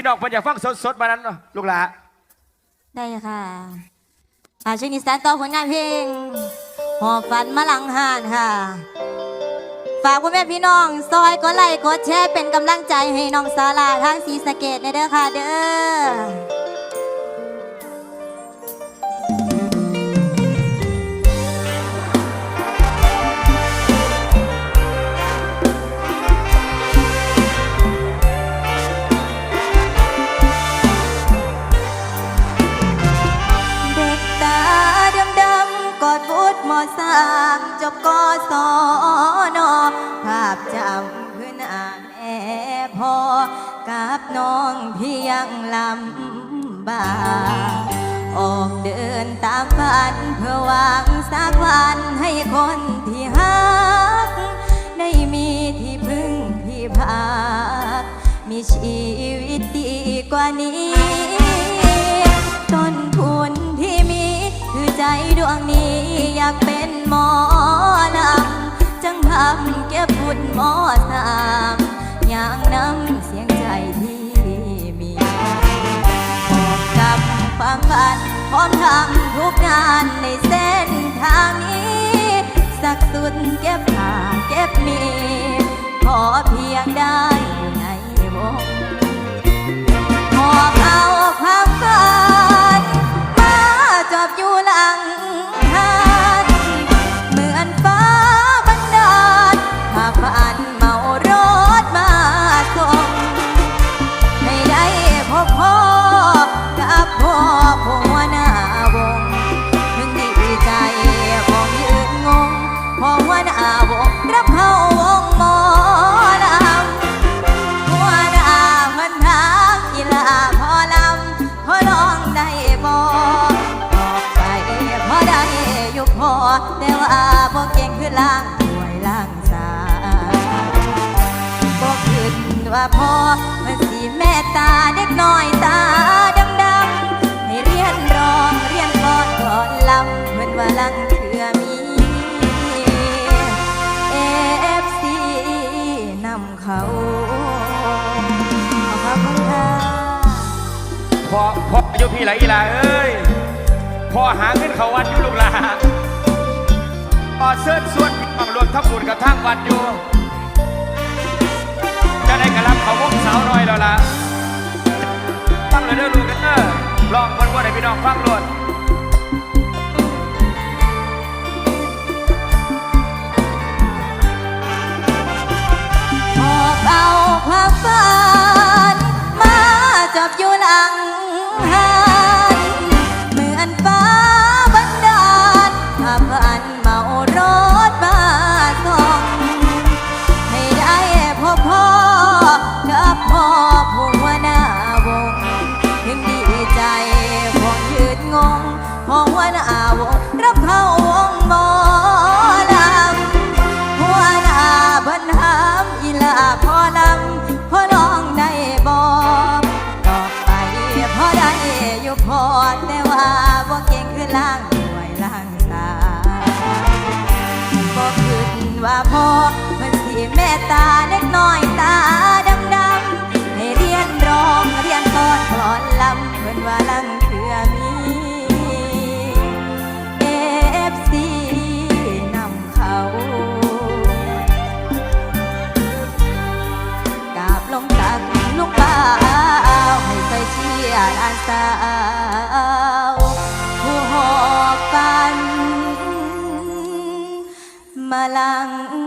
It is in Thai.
พี่น้องเพิ่นอยากฟังสดๆมานั้นเนาะลูกหลาได้ค่ะอาช่วงนี้สานต่อผลงานเพลงหอบฝันมาหลังหานค่ะ ฝากพ่อแม่พี่น้อง ซอยกดไลค์กดแชร์เป็นกำลังใจให้น้องสาลาทางสีสะเกตในเด้อค่ะเด้อามจบกศนภาพจำพื้นอ่านแอพอกับน้องที่ยังลำบากออกเดินตามฝันเพื่อหวังสักวันให้คนที่ฮัก ได้มีที่พึ่งที่พัก มีชีวิตดีกว่านี้ ต้นทุนที่มี คือใจดวงนี้อยากเป็น หมอลำจังทำเก็บบุญหมอสามอย่างน้ำเสียงใจที่มีบอกกับความฝันพร้อมทำทุกงานในเส้นทางนี้ สักสุดเก็บผ้าเก็บมี ขอเพียงได้อยู่ในวงหอบเอาความฝันมาจอบอยู่หลัง แต่ว่าบ่เก่งคือล่างถวยล่างสาบ่คิดว่าพอมันสิแม่ตาเด็กน้อยตาดำๆให้เรียนร้องเรียนก่อนก่อนลำเหมือนว่าลังเถื่อมี AFC นำเขาขอบคุณค่ะพ่อพ่ออยู่พี่ไหลอีลาเอ้ยพ่อหาเงินเขาวัดอยู่ลูกหลา พ่อเสื้อส่วนพี่น้องรวมทับบุญกับทางวัดอยู่จะได้กระลับเขาวงสาวน้อยแล้วล่ะตั้งเลยเด้อลูกเด้อลองคนว่าให้พี่น้องฟังรวด รับเข้าวงหมอลำหัวหน้าบันหามอีลาพ่อลำพ่อลองได้บอกต่อไปพ่อได้อยู่พอแต่ว่าบ่เก่งคือล่างหวยล่างสาบอกขึ้นว่าพ่อมันสิแม่ตาเด็านสาวผู้หอบฝัน มาลัง